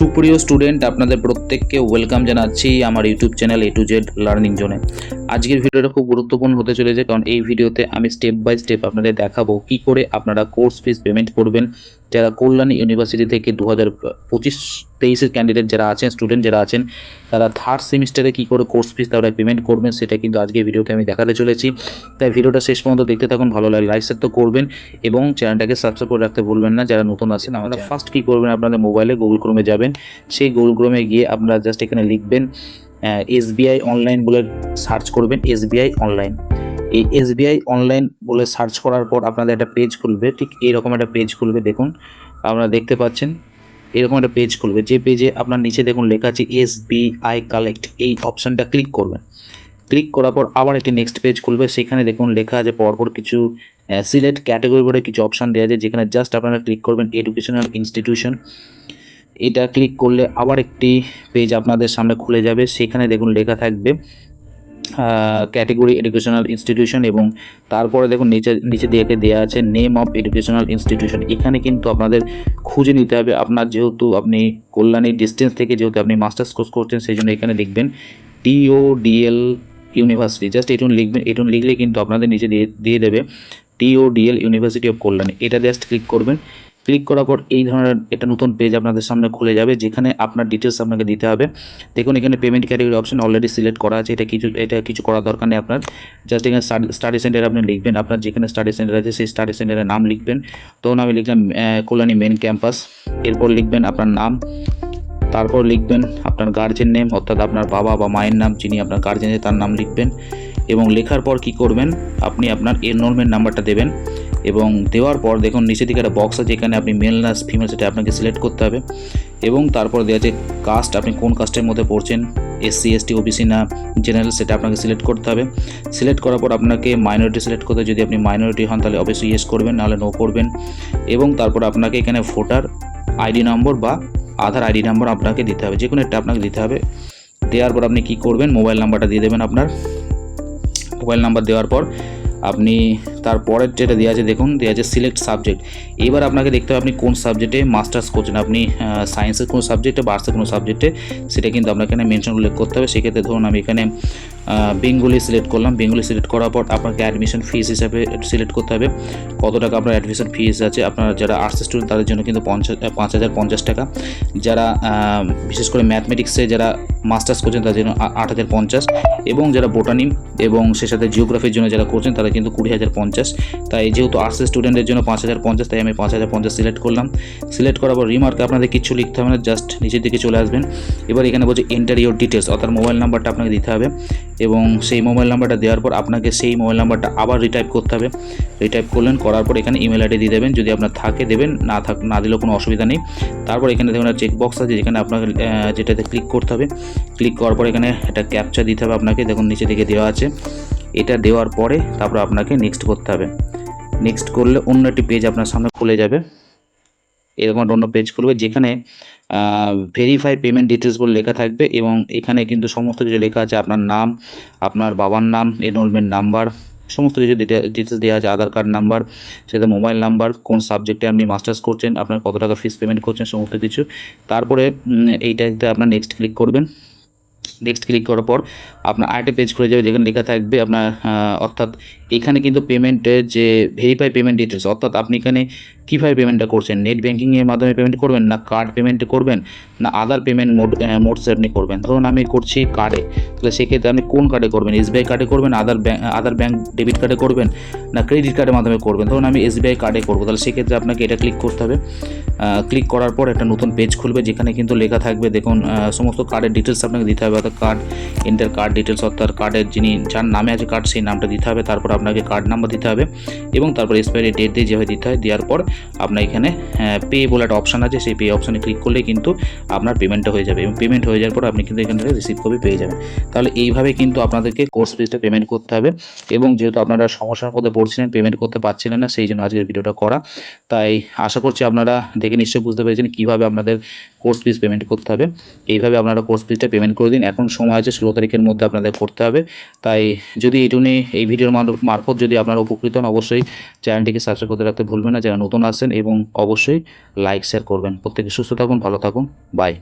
সুপ্রিয় স্টুডেন্ট আপনাদের প্রত্যেককে ওয়েলকাম জানাচ্ছি আমার YouTube channel A to Z learning জোনে আজকের ভিডিওটা খুব গুরুত্বপূর্ণ হতে চলেছে, কারণ এই ভিডিওতে আমি স্টেপ বাই স্টেপ আপনাদের দেখাবো কি করে আপনারা কোর্স ফিস পেমেন্ট করবেন যারা কল্যাণী ইউনিভার্সিটি থেকে দু হাজার পঁচিশ তেইশের ক্যান্ডিডেট যারা আছেন স্টুডেন্ট যারা আছেন তারা থার্ড সেমিস্টারে কী করে কোর্স ফিস তারা পেমেন্ট করবেন সেটা কিন্তু আজকে ভিডিওতে আমি দেখাতে চলেছি। তাই ভিডিওটা শেষ পর্যন্ত দেখতে থাকুন ভালো লাগে লাইক শেয়ার তো করবেন এবং চ্যানেলটাকে সাবস্ক্রাইব করে রাখতে ভুলবেন না। যারা নতুন আছেন আমরা ফার্স্ট কী করবেন আপনাদের মোবাইলে গুগল ক্রোমে যাবেন। সেই গুগল ক্রোমে গিয়ে আপনারা জাস্ট এখানে লিখবেন এসবিআই অনলাইন বলে সার্চ করবেন এসবিআই অনলাইন এই এসবিআই অনলাইন বলে সার্চ করার পর আপনাদের একটা পেজ খুলবে। ঠিক এরকম একটা পেজ খুলবে, দেখুন। আপনারা দেখতে পাচ্ছেন, এরকম একটা পেজ খুলবে। যে পেজে আপনার নিচে দেখুন লেখা আছে এসবিআই কালেক্ট এই অপশানটা ক্লিক করবেন। ক্লিক করার পর আবার একটি নেক্সট পেজ খুলবে। সেখানে দেখুন লেখা আছে পরপর কিছু সিলেক্ট ক্যাটাগরি বলে কিছু অপশান দেওয়া আছে। যেখানে জাস্ট আপনারা ক্লিক করবেন এডুকেশনাল ইনস্টিটিউশন এটা ক্লিক করলে আবার একটি পেজ আপনাদের সামনে খুলে যাবে। সেখানে দেখুন লেখা থাকবে ক্যাটেগরি এডুকেশনাল ইনস্টিটিউশন এবং তারপরে দেখুন নিচে নিচে দিয়ে দেওয়া আছে নেম অফ এডুকেশনাল ইনস্টিটিউশন এখানে কিন্তু আপনাদের খুঁজে নিতে হবে আপনার যেহেতু আপনি কল্যাণী ডিস্টেন্স থেকে যেহেতু আপনি মাস্টার্স কোর্স করছেন সেই জন্য এখানে লিখবেন টিওডিএল ইউনিভার্সিটি জাস্ট এটুন লিখবেন, এটুন লিখলে কিন্তু আপনাদের নিচে দিয়ে দিয়ে দেবে টিওডিএল ইউনিভার্সিটি অফ কল্যাণী এটা জাস্ট ক্লিক করবেন। ক্লিক করার পর এই ধরনের একটা নতুন পেজ আপনাদের সামনে খুলে যাবে, যেখানে আপনার ডিটেলস আপনাকে দিতে হবে। দেখুন, এখানে payment category option already select করা আছে। এটা কিছু এটা কিছু করার দরকার নেই আপনার। জাস্ট এখানে স্টাডি সেন্টার আপনি লিখবেন। আপনার যেখানে স্টাডি সেন্টার আছে, সেই স্টাডি সেন্টারের নাম লিখবেন। তখন আমি লিখলাম কল্যাণী মেন ক্যাম্পাস এরপর লিখবেন আপনার নাম। তারপর লিখবেন আপনার গার্জেন নেম অর্থাৎ আপনার বাবা বা মায়ের নাম, যিনি আপনার গার্জেন তার নাম লিখবেন। এবং লেখার পর কি করবেন? আপনি আপনার এনরোলমেন্ট নাম্বারটা দেবেন। এবং দেওয়ার পর দেখুন নিচে দিকে একটা বক্স আছে যেখানে আপনি মেল না ফিমেল সেটা আপনাকে সিলেক্ট করতে হবে। এবং তারপর দেওয়া আছে কাস্ট আপনি কোন কাস্টের মধ্যে পড়ছেন এসসি এসটি ওবিসি না জেনারেল সেটা আপনাকে সিলেক্ট করতে হবে। সিলেক্ট করার পর আপনাকে মাইনরিটি সিলেক্ট করতে যদি আপনি মাইনরিটি হন, তাহলে অবশ্যই ইয়েস করবেন, নাহলে নো করবেন। এবং তারপর আপনাকে এখানে ভোটার আইডি নম্বর বা আধার আইডি নম্বর আপনাকে দিতে হবে। যে কোনো একটা আপনাকে দিতে হবে। দেওয়ার পর আপনি কি করবেন? মোবাইল নাম্বারটা দিয়ে দেবেন আপনার। মোবাইল নাম্বার দেওয়ার পর আপনি তারপরের যেটা দেওয়া আছে, দেখুন দেওয়া আছে সিলেক্ট সাবজেক্ট এবার আপনাকে দেখতে হবে আপনি কোন সাবজেক্টে মাস্টার্স করছেন। আপনি সায়েন্সের কোনো সাবজেক্টে বা আর্টসের কোনো সাবজেক্টে সেটা কিন্তু আপনাকে এখানে মেনশন উল্লেখ করতে হবে। সেক্ষেত্রে ধরুন আমি এখানে বেঙ্গলি সিলেক্ট করলাম। বেঙ্গলি সিলেক্ট করার পর আপনাকে অ্যাডমিশন ফিস হিসাবে সিলেক্ট করতে হবে। কত টাকা আপনার অ্যাডমিশন ফিস আছে? আপনার যারা আর্টস স্টুডেন্ট তাদের জন্য কিন্তু পঞ্চাশ পাঁচ হাজার পঞ্চাশ টাকা। যারা বিশেষ করে ম্যাথমেটিক্সে যারা মাস্টার্স করছেন, তাদের জন্য আট হাজার পঞ্চাশ। এবং যারা বোটানি এবং সে সাথে জিওগ্রাফির জন্য যারা করছেন, তারা কিন্তু কুড়ি হাজার পঞ্চাশ তাই যেহেতু আর্টস স্টুডেন্টের জন্য পাঁচ হাজার পঞ্চাশ, তাই আমি পাঁচ হাজার পঞ্চাশ সিলেক্ট করলাম। সিলেক্ট করার পর রিমার্কে আপনাদের কিছু লিখতে হবে না জাস্ট নিচের দিকে চলে আসবেন। এবার এখানে বলছে এন্টার ইউর ডিটেলস অর্থাৎ মোবাইল নাম্বারটা আপনাকে দিতে হবে। এবং সেই মোবাইল নাম্বারটা দেওয়ার পর আপনাকে সেই মোবাইল নাম্বারটা আবার রিটাইপ করতে হবে। রিটাইপ করলেন, করার পর এখানে ইমেল আইডি দিয়ে দেবেন। যদি আপনার থাকে, দেবেন, না থাক, না দিলেও কোনো অসুবিধা নেই। তারপর এখানে দেখুন চেক বক্স আছে, যেখানে আপনাকে যেটাতে ক্লিক করতে হবে। ক্লিক করার পর এখানে একটা ক্যাপচা দিতে হবে আপনাকে। দেখুন নিচে দিকে দেওয়া আছে। এটা দেওয়ার পরে তারপর আপনাকে নেক্সট করতে হবে। নেক্সট করলে অন্য একটি পেজ আপনার সামনে খুলে যাবে। এরকম একটা অন্য পেজ খুলবে যেখানে ভেরিফাই পেমেন্ট ডিটেলস বলে লেখা থাকবে এবং এখানে কিন্তু সমস্ত কিছু লেখা আছে। আপনার নাম, আপনার বাবার নাম এনরোলমেন্ট নাম্বার সমস্ত কিছু ডিটেলস দেওয়া আছে। আধার কার্ড নাম্বার সেটা মোবাইল নাম্বার কোন সাবজেক্টে আপনি মাস্টার্স করছেন, আপনার কত টাকা ফিস পেমেন্ট করছেন, সমস্ত কিছু। তারপরে এইটাতে আপনার নেক্সট ক্লিক করবেন। নেক্সট ক্লিক করার পর আপনার আরেকটা পেজ খুলে যাবে যেখানে লেখা থাকবে আপনার অর্থাৎ এখানে কিন্তু পেমেন্টের যে ভেরিফাই পেমেন্ট ডিটেলস অর্থাৎ আপনি এখানে কীভাবে পেমেন্টটা করছেন? নেট ব্যাঙ্কিংয়ের মাধ্যমে পেমেন্ট করবেন না কার্ড পেমেন্ট করবেন না আদার পেমেন্ট মোড মোডস আপনি করবেন? ধরুন আমি করছি কার্ডে তাহলে সেক্ষেত্রে আপনি কোন কার্ডে করবেন? এসবিআই কার্ডে করবেন other bank other bank debit কার্ডে করবেন না ক্রেডিট কার্ডের মাধ্যমে করবেন? ধরুন আমি এসবিআই কার্ডে করব, তাহলে সেক্ষেত্রে আপনাকে এটা ক্লিক করতে হবে। ক্লিক করার পর একটা নতুন পেজ খুলবে, যেখানে কিন্তু লেখা থাকবে, দেখুন সমস্ত কার্ডের ডিটেলস আপনাকে দিতে হবে, অর্থাৎ কার্ড এন্টার কার্ড ডিটেলস অর্থাৎ কার্ডের যিনি, যার নামে আছে কার্ড সেই নামটা দিতে হবে, তারপর আপনাকে কার্ড নাম্বার দিতে হবে এবং তারপর এক্সপায়ারি ডেট দিয়ে যেভাবে দিতে হয়, দেওয়ার পর আপনার এখানে পে বলে একটা অপশান আছে, সেই পে অপশানে ক্লিক করলে কিন্তু আপনার পেমেন্টটা হয়ে যাবে এবং পেমেন্ট হয়ে যাওয়ার পর আপনি কিন্তু এখান থেকে রিসিভ কপি পেয়ে যাবেন। তাহলে এইভাবে কিন্তু আপনাদেরকে কোর্স ফিসটা পেমেন্ট করতে হবে এবং যেহেতু আপনারা সমস্যার মধ্যে পড়ছিলেন পেমেন্ট করতে পারছিলেন না, সেই জন্য আজকের ভিডিওটা করা। তাই আশা করছি আপনারা দেখে নিশ্চয়ই বুঝতে পেরেছেন কীভাবে আপনাদের কোর্স ফিস পেমেন্ট করতে হবে। এইভাবে আপনারা কোর্স ফিসটা পেমেন্ট করে দিন। এখন সময় আছে, ষোলো তারিখের মধ্যে আপনাদের করতে হবে। তাই যদি এটুনি এই ভিডিওর মার- মারফত যদি আপনারা উপকৃত হন, অবশ্যই চ্যানেলটিকে সাবস্ক্রাইব করতে রাখতে ভুলবেন না। যারা নতুন আসেন এবং অবশ্যই লাইক শেয়ার করবেন। প্রত্যেকে সুস্থ থাকুন, ভালো থাকুন। বাই